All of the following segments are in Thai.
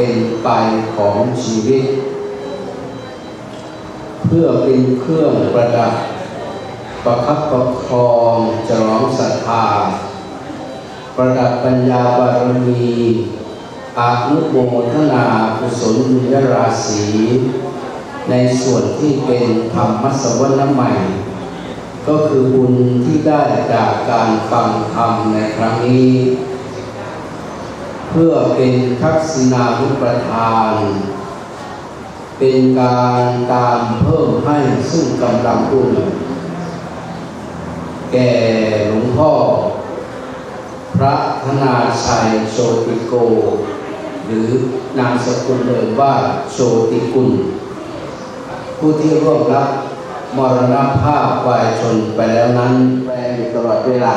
เป็นไปของชีวิต เพื่อเป็นเครื่องประดับ ประคับประคองฉลองศรัทธา ประดับปัญญาบารมีอานุโมทนากุศลบุญราศีในส่วนที่เป็นธรรมสวรรค์ใหม่ ก็คือบุญที่ได้จากการฟังธรรมในครั้งนี้ เพื่อเป็นทักษิณานุประทาน เป็นการตามเพิ่มให้ซึ่งกำลังบุญแก่หลวงพ่อ พระธนาชัยโชติโก หรือนามสกุลเดิมว่าโชติกุล ผู้ที่ร่วมรับมรณภาพวายชนไปแล้วนั้นแปลอยู่ตลอดเวลา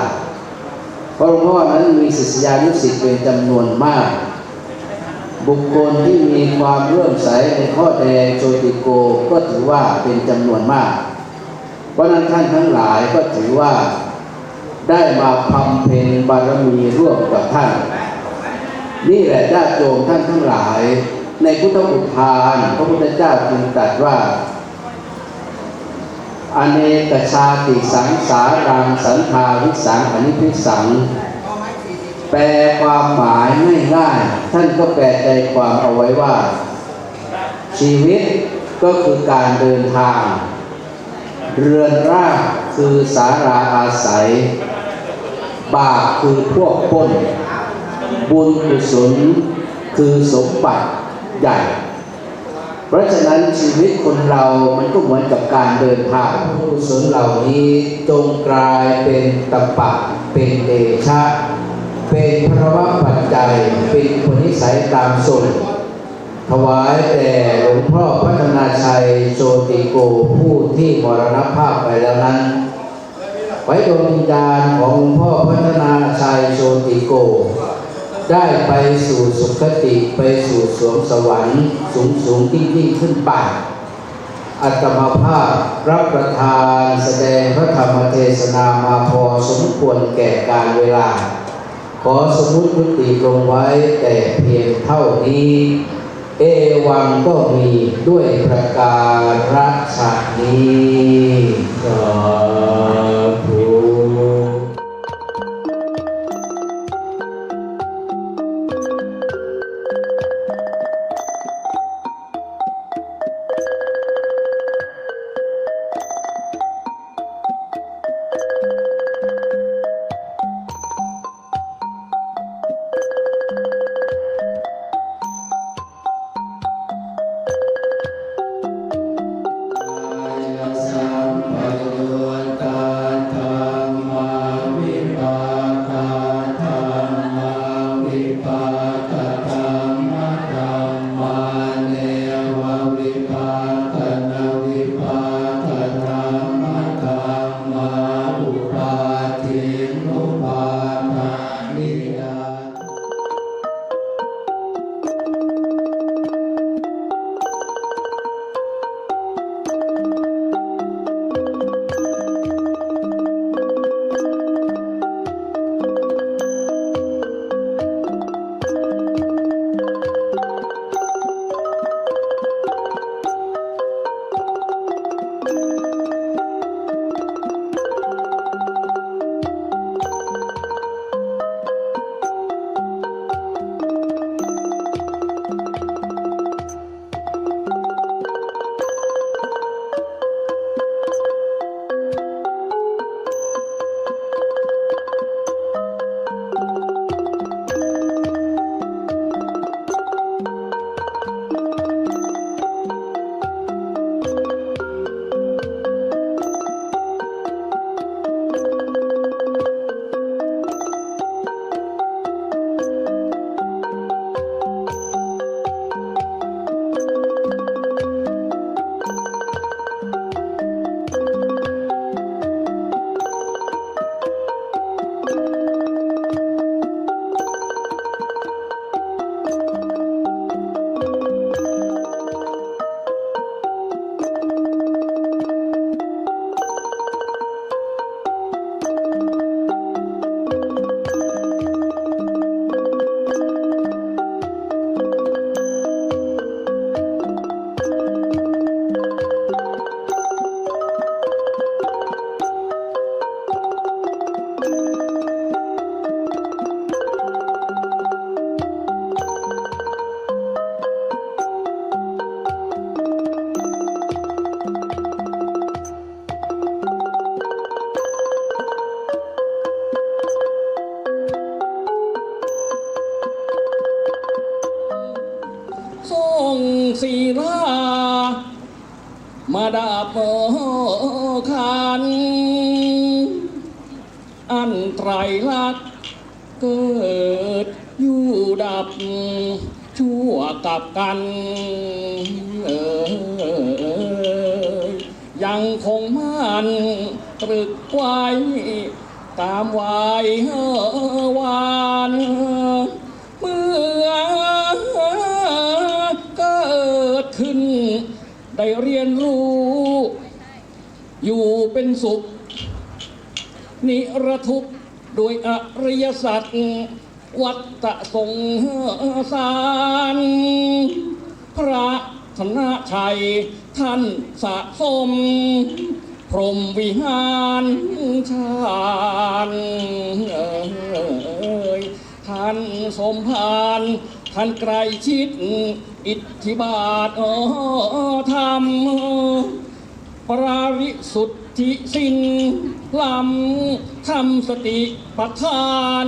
พราะหลวงพ่อนั้นมีศิษยานุศิษย์เป็นจำนวนมาก บุคคลที่มีความเลื่อมใสในข้อแดงโชติโกก็ถือว่าเป็นจำนวนมาก เพราะนั้นท่านทั้งหลายก็ถือว่าได้มาพำเพ็ญบารมีร่วมกับท่าน นี่แหละญาติโยมท่านทั้งหลาย ในพุทธอุทาน พระพุทธเจ้าจึงตรัสว่า อเนกชาติสังสารังสันทาวิสังอนิพิสัง แปลความหมายง่าย ท่านก็แปลใจความเอาไว้ว่า ชีวิตก็คือการเดินทาง เรือนร่างคือสาราอาศัย บาปคือพวกปล้น บุญกุศลคือสมบัติใหญ่ เพราะฉะนั้นชีวิตคนเรา มันก็เหมือนกับการเดินทางบุญกุศลเหล่านี้จงกลายเป็นตปะ เป็นเดชะ เป็นพระวะปัจจัย เป็นผลนิสัยตามส่งถวายแด่หลวงพ่อพัฒนาชัยโชติโกผู้ที่มรณภาพไปแล้วนั้น ไว้ดวงวิญญาณของหลวงพ่อพัฒนาชัยโชติโก ได้ไปสู่สุคติไปสู่สวงสวรรค์ สูงสูงยิ่งยิ่งขึ้นไปอัตมาภาพรับประทานแสดงพระธรรมเทศนามาพอสมควรแก่การเวลา ขอสมมุติยุติลงไว้แต่เพียงเท่านี้ เอวังก็มีด้วยประการฉนี้ส รู้ อยู่เป็นสุข นิรทุกข์โดยอริยสัจวัตสงสารพระธนชัย ท่านสะสม พรหมวิหารชาญเอ่ยท่านสมภารท่านไกรชิด อิทธิบาทอ๋อธรรม ปราริสุทธิสิ้นลำทำสติปัฏฐาน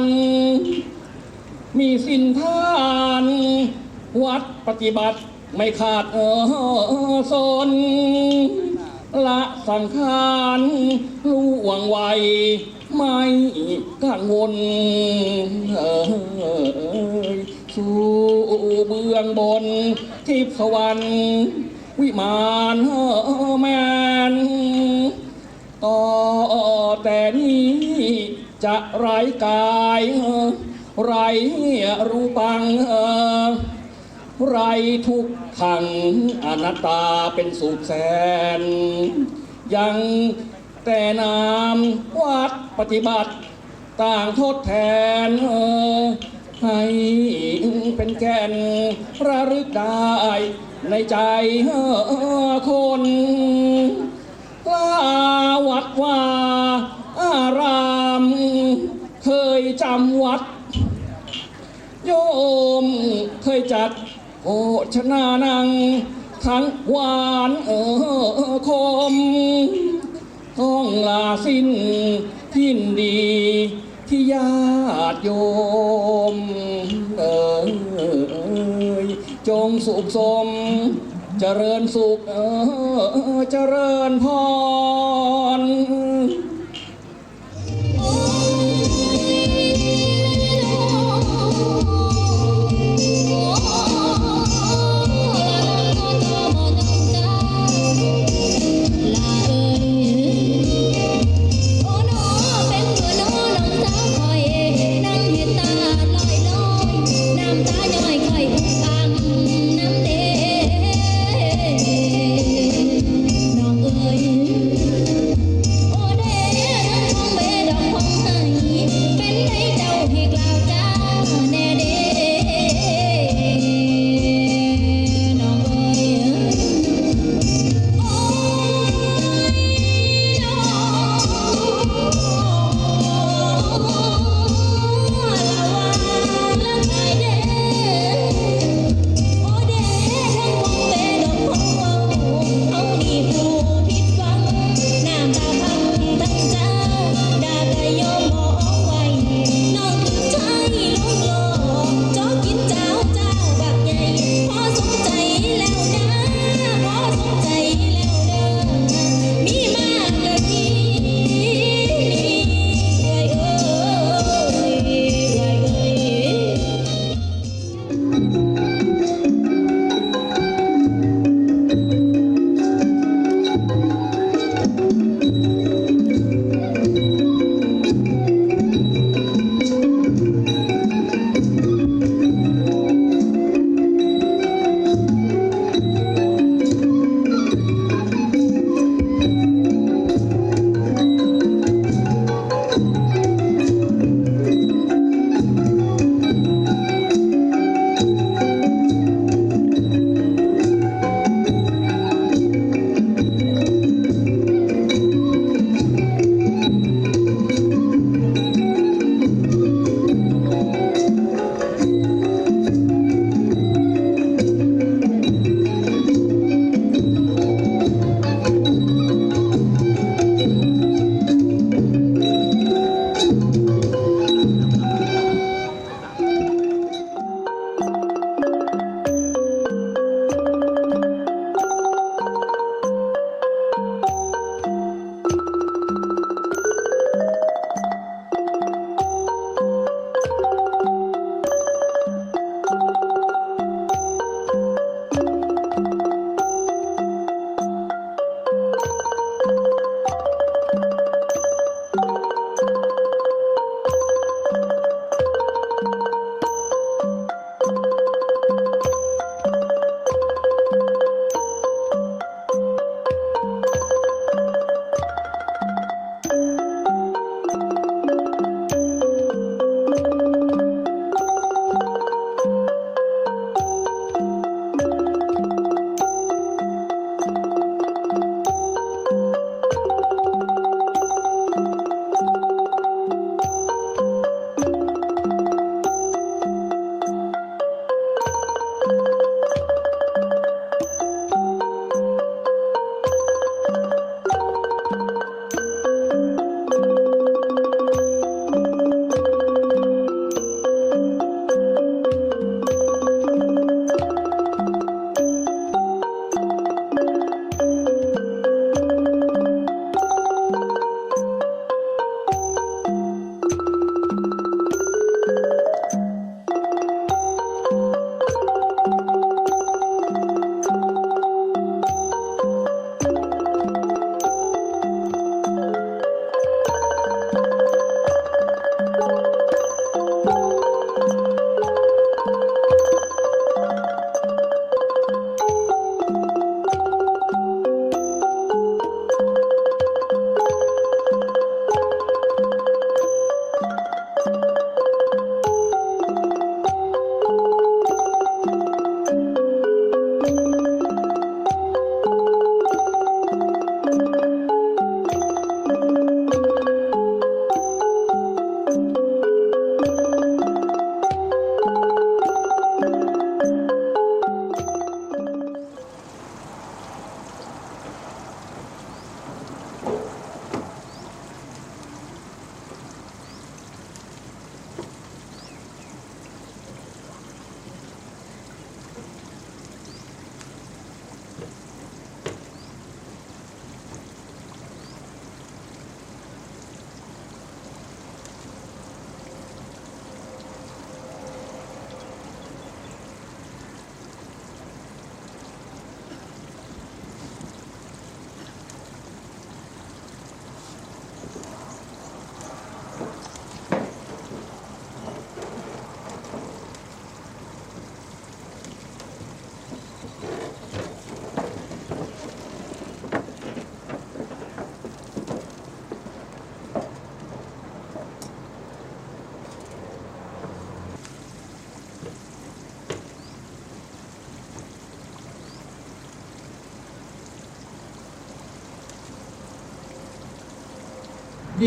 มีสินทาน วัดปฏิบัติไม่ขาดเออสนละสังขารล่วงไวไม่กังวลเอย สู่เบื้องบนทิพสวรรค์วิมานแมนต่อแต่นี้จะไร้กายไร้รูปังไร้ทุกขังอนัตตาเป็นสุขแสน ยังแต่นามวัดปฏิบัติต่างทดแทน ให้เป็นแก่นระลึกได้ในใจคนกล้าวัดว่าอาราม เคยจำวัด โยมเคยจัดโอชนานัง ทั้งหวานเออคมต้องลาสิ้นทินดีที่ญาติโยม จงสุขสม เจริญสุขเออเจริญพร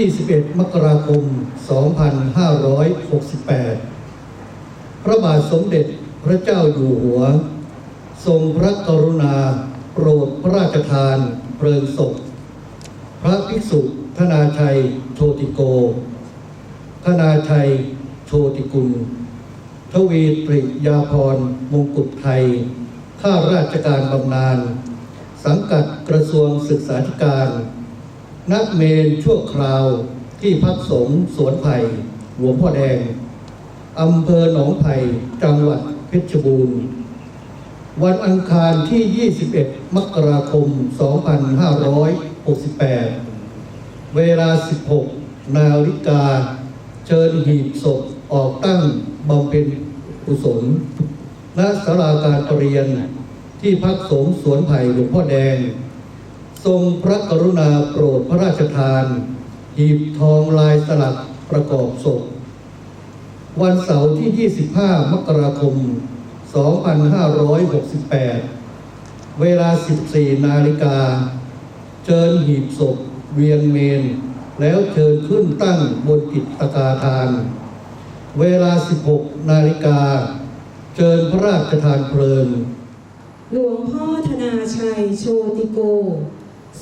21 มกราคม 2568 พระบาทสมเด็จพระเจ้าอยู่หัว ทรงพระกรุณา โปรดพระราชทานเพลิงศพ พระภิกษุธนาชัยโชติโก ธนาชัยโชติกุล ทวีตริยาพรมงกุฎไทย ข้าราชการบำนาญ สังกัดกระทรวงศึกษาธิการ นักเมนชั่วคราวที่พักสงฆ์สวนไผ่หลวงพ่อแดงอำเภอหนองไผ่จังหวัดเพชรบูรณ์วันอังคารที่ 21 มกราคม 2568 เวลา 16 นาฬิกา เชิญหีบศพออกตั้งบำเพ็ญกุศลณศาลาการประเรียนที่พักสงฆ์สวนไผ่หลวงพ่อแดง ทรงพระกรุณาโปรดพระราชทาน หีบทองลายสลักประกอบศพ วันเสาร์ที่ 25 มกราคม 2568 เวลา 14 นาฬิกา เชิญหีบศพเวียงเมน แล้วเชิญขึ้นตั้งบนกิจตกาทาน เวลา 16 นาฬิกา เชิญพระราชทานเพลิงหลวงพ่อธนาชัยโชติโก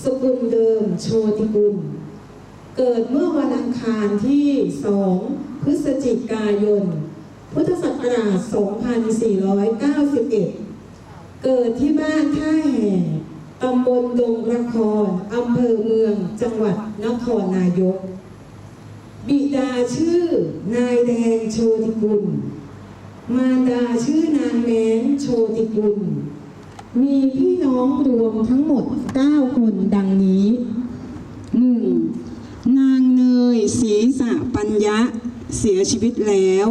สกุลเดิมโชติกุล เกิดเมื่อวันอังคารที่ 2 พฤศจิกายน พุทธศักราช 2491 เกิดที่บ้านท่าแห่ตำบลดงละครอำเภอเมือง จังหวัดนครนายก บิดาชื่อนายแดงโชติกุล มารดาชื่อนางแม้นโชติกุล มีพี่น้องรวมทั้งหมด 9 คนดังนี้ 1. นางเนยศรีสะปัญญะเสียชีวิตแล้ว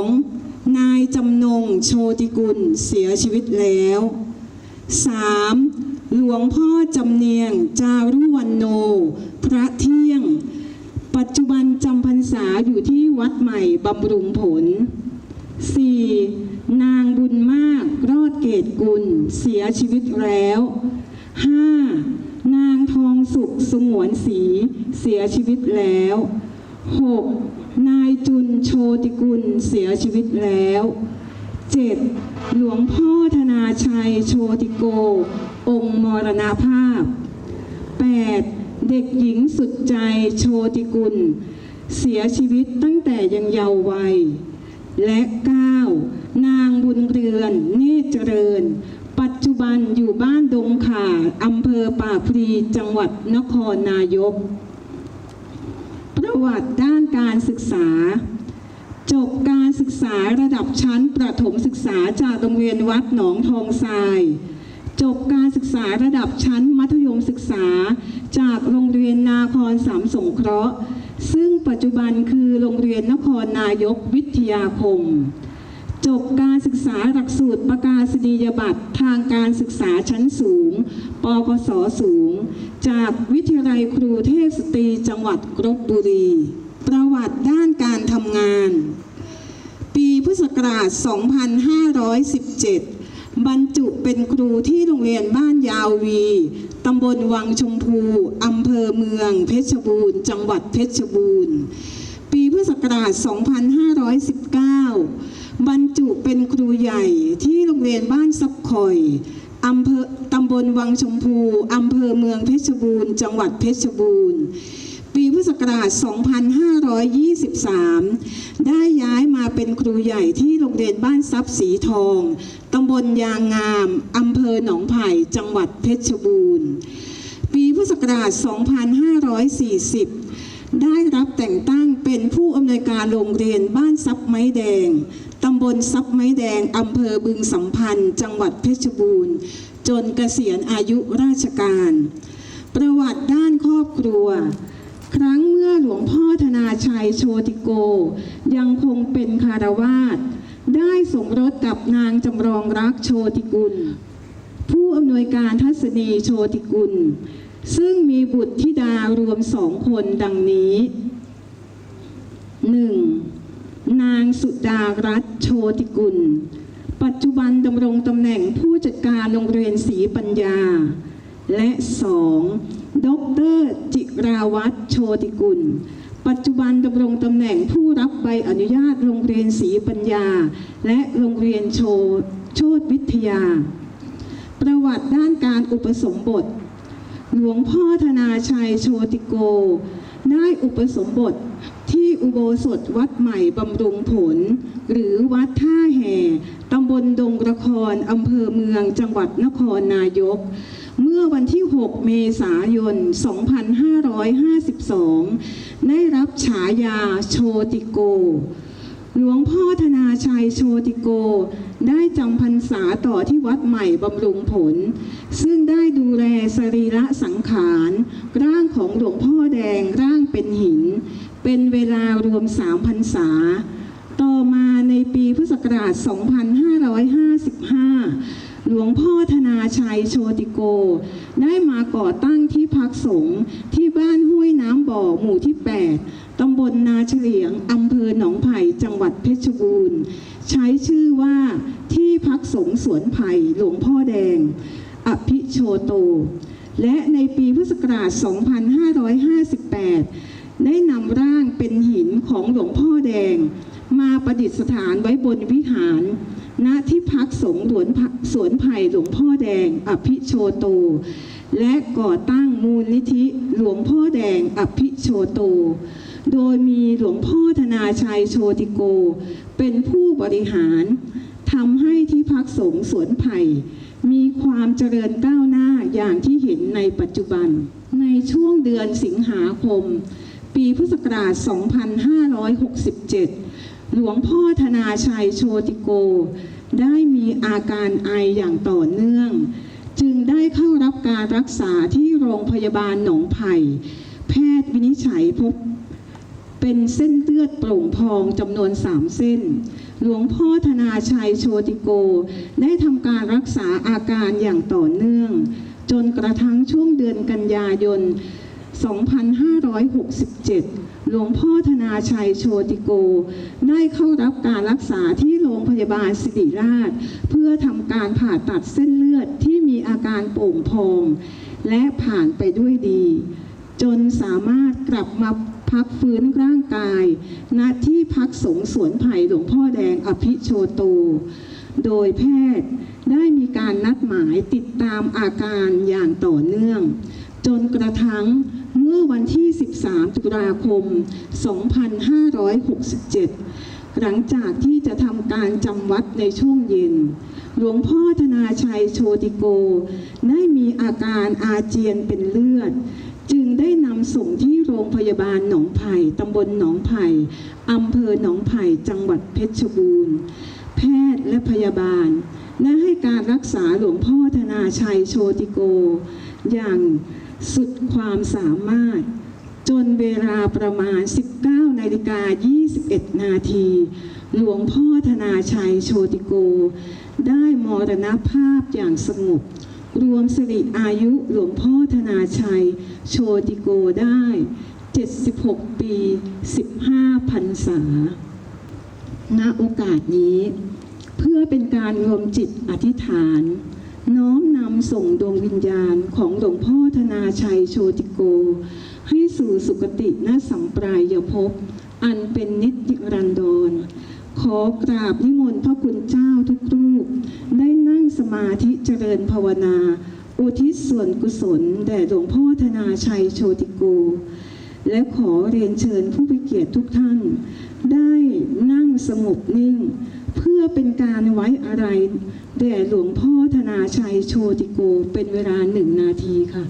2. นายจำนงโชติกุลเสียชีวิตแล้ว 3. หลวงพ่อจำเนียงจารุวันโน พระเที่ยง ปัจจุบันจำพรรษาอยู่ที่วัดใหม่บำรุงผล 4. นางบุญมากรอดเกตกุล เสียชีวิตแล้ว 5. นางทองสุขสงวนศีเสียชีวิตแล้ว 6. นายจุนโชติกุล เสียชีวิตแล้ว 7. หลวงพ่อธนาชัยโชติโก องค์มรณภาพ 8. เด็กหญิงสุดใจโชติกุล เสียชีวิตตั้งแต่ยังเยาว์วัย และ 9. นางบุญเรือนเนตรเจริญ ปัจจุบันอยู่บ้านดงขาอำเภอป่ากพลีจังหวัดนครนายก ประวัติด้านการศึกษา จบการศึกษาระดับชั้นประถมศึกษาจากโรงเรียนวัดหนองทองทรายจบการศึกษาระดับชั้นมัธยมศึกษา จากโรงเรียนนาครสามสงเคราะห์ ซึ่งปัจจุบันคือโรงเรียนนครนายกวิทยาคม จบการศึกษาหลักสูตรประกาศนียบัตรทางการศึกษาชั้นสูง ปกศสูง จากวิทยาลัยครูเทพสตรีจังหวัดกรบบุรี ประวัติด้านการทำงาน ปีพุทธศักราช 2517บรรจุเป็นครูที่โรงเรียนบ้านยาววี ตำบลวังชมพู อำเภอเมือง เพชรบูรณ์ จังหวัดเพชรบูรณ์ ปีพุทธศักราช 2519 บรรจุเป็นครูใหญ่ที่โรงเรียนบ้านซับคอยอำเภอตำบลวังชมพูอำเภอเมืองเพชรบูรณ์ จังหวัดเพชรบูรณ์ ปีพุทธศักราช 2523 ได้ย้ายมาเป็นครูใหญ่ที่โรงเรียนบ้านทรัพย์สีทองตำบลยางงามอำเภอหนองไผ่ จังหวัดเพชรบูรณ์ ปีพุทธศักราช 2540 ได้รับแต่งตั้งเป็นผู้อำนวยการโรงเรียนบ้านซับไม้แดงตำบลซับไม้แดงอำเภอบึงสัมพันธ์ จังหวัดเพชรบูรณ์ จนเกษียณอายุราชการ ประวัติด้านครอบครัว ครั้งเมื่อหลวงพ่อธนาชัยโชติโก ยังคงเป็นคารวาสได้สมรสกับนางจำรองรักโชติกุล ผู้อำนวยการทัศนีโชติกุล ซึ่งมีบุตรธิดารวมสองคนดังนี้ 1. นางสุดารัตน์โชติกุล ปัจจุบันดำรงตำแหน่งผู้จัดการโรงเรียนศรีปัญญา และ 2. ดรจิราวัตรโชติกุล ปัจจุบันดำรงตำแหน่งผู้รับใบอนุญาตโรงเรียนศรีปัญญา และโรงเรียนโชโชตวิทยา ประวัติด้านการอุปสมบท หลวงพ่อธนาชัยโชติโก ได้อุปสมบทที่อุโบสถวัดใหม่บำรุงผล หรือวัดท่าแห่ตำบลดงระครอำเภอเมืองจังหวัดนครนายก เมื่อวันที่ 6 เมษายน 2552 ได้รับฉายาโชติโก หลวงพ่อธนาชัยโชติโก ได้จำพรรษาต่อที่วัดใหม่บำรุงผล ซึ่งได้ดูแลสรีระสังขาร ร่างของหลวงพ่อแดงร่างเป็นหิน เป็นเวลารวมสามพรรษา ต่อมาในปีพุทธศักราช 2555หลวงพ่อธนาชัยโชติโก ได้มาก่อตั้งที่พักสงฆ์ที่บ้านห้วยน้ำบ่อหมู่ที่ 8 ตำบลนาเฉลียงอำเภอหนองไผ่จังหวัดเพชรบูรณ์ ใช้ชื่อว่าที่พักสงฆ์สวนไผ่หลวงพ่อแดง อภิโชโต และในปีพุทธศักราช 2558 ได้นำร่างเป็นหินของหลวงพ่อแดง มาประดิษฐานไว้บนวิหาร ณที่พักสงฆ์หลวนสวนไผ่หลวงพ่อแดง อภิโชโตและก่อตั้งมูลนิธิหลวงพ่อแดงอภิโชโต โดยมีหลวงพ่อธนาชัยโชติโก เป็นผู้บริหารทำให้ที่พักสงฆ์สวนไผ่มีความเจริญก้าวหน้าอย่างที่เห็นในปัจจุบัน ในช่วงเดือนสิงหาคม ปีพุทธศักราช 2567 หลวงพ่อธนาชัยโชติโก ได้มีอาการไออย่างต่อเนื่อง จึงได้เข้ารับการรักษาที่โรงพยาบาลหนองไผ่ แพทย์วินิจฉัยพบ เป็นเส้นเลือดโปร่งพองจำนวนสามเส้น หลวงพ่อธนาชัยโชติโก ได้ทำการรักษาอาการอย่างต่อเนื่อง จนกระทั่งช่วงเดือนกันยายน 2567 หลวงพ่อธนาชัยโชติโก ได้เข้ารับการรักษาที่โรงพยาบาลศิริราช เพื่อทำการผ่าตัดเส้นเลือดที่มีอาการโป่งพอง และผ่านไปด้วยดี จนสามารถกลับมา พักฟื้นร่างกาย ณที่พักสงฆ์สวนไผ่หลวงพ่อแดงอภิโชโต โดยแพทย์ได้มีการนัดหมายติดตามอาการอย่างต่อเนื่อง จนกระทั่งเมื่อวันที่ 13 ตุลาคม 2567 หลังจากที่จะทำการจำวัดในช่วงเย็น หลวงพ่อธนาชัยโชติโก ได้มีอาการอาเจียนเป็นเลือด จึงได้นำส่งที่โรงพยาบาลหนองไผ่ตำบลหนองไผ่อำเภอหนองไผ่จังหวัดเพชรบูรณ์ แพทย์และพยาบาลได้ให้การรักษาหลวงพ่อธนาชัยโชติโก อย่างสุดความสามารถ จนเวลาประมาณ 19นาฬิกา21 นาที หลวงพ่อธนาชัยโชติโก ได้มรณภาพอย่างสงบ รวมสิริอายุหลวงพ่อธนาชัย โชติโกได้ 76 ปี 15พรรษา ณ โอกาสนี้ เพื่อเป็นการรวมจิตอธิษฐาน น้อมนำส่งดวงวิญญาณของหลวงพ่อธนาชัยโชติโก ให้สู่สุคติณสัมปรายภพอันเป็นนิจรันดร ขอกราบนิมนต์พระคุณเจ้าทุกรูป ได้นั่งสมาธิเจริญภาวนา อุทิศส่วนกุศล แด่หลวงพ่อธนาชัยโชติโกและขอเรียนเชิญผู้พิเกียรติทุกท่าน ได้นั่งสงบนิ่ง เพื่อเป็นการไว้อะไร แด่หลวงพ่อธนาชัยโชติโก เป็นเวลาหนึ่งนาทีค่ะ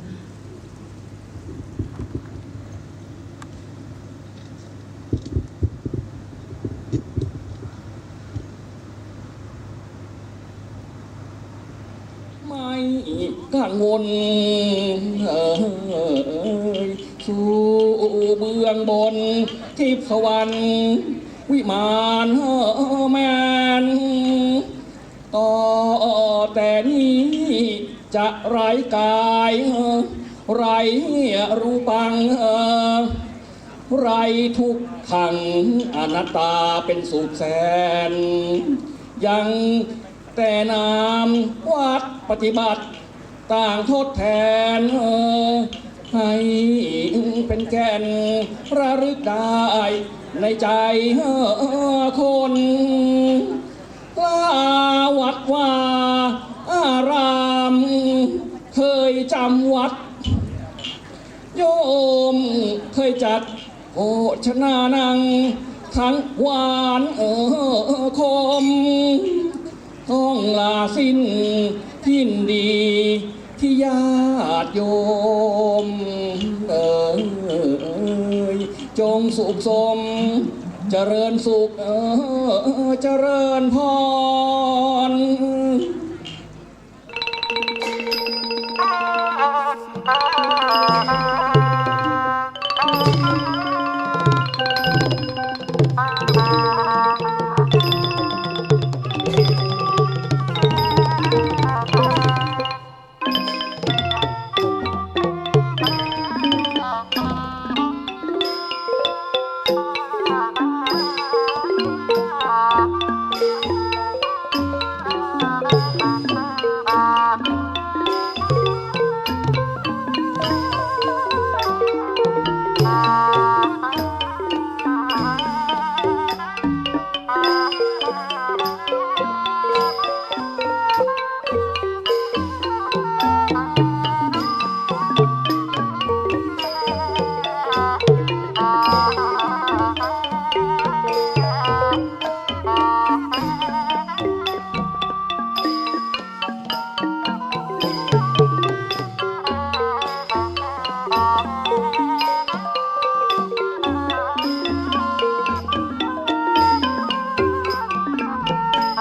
ไม่ กังวลสู่เบื้องบนทิพสวรรค์วิมานแมนต่อแต่นี้จะไร้กายไร้รูปังไรทุกขังอนัตตาเป็นสุขแสน ยังแต่นามวัดปฏิบัติ ต่างทดแทนให้เป็นแก่นระลึกได้ในใจคนกล้าวัดว่า อาราม เคยจำวัด โยมเคยจัด โอชนานัง ทั้งหวานเออคม ต้องลาสิ้นทิ้นดี ที่ญาติโยมเอยจงสุขสม เจริญสุขเออเจริญพร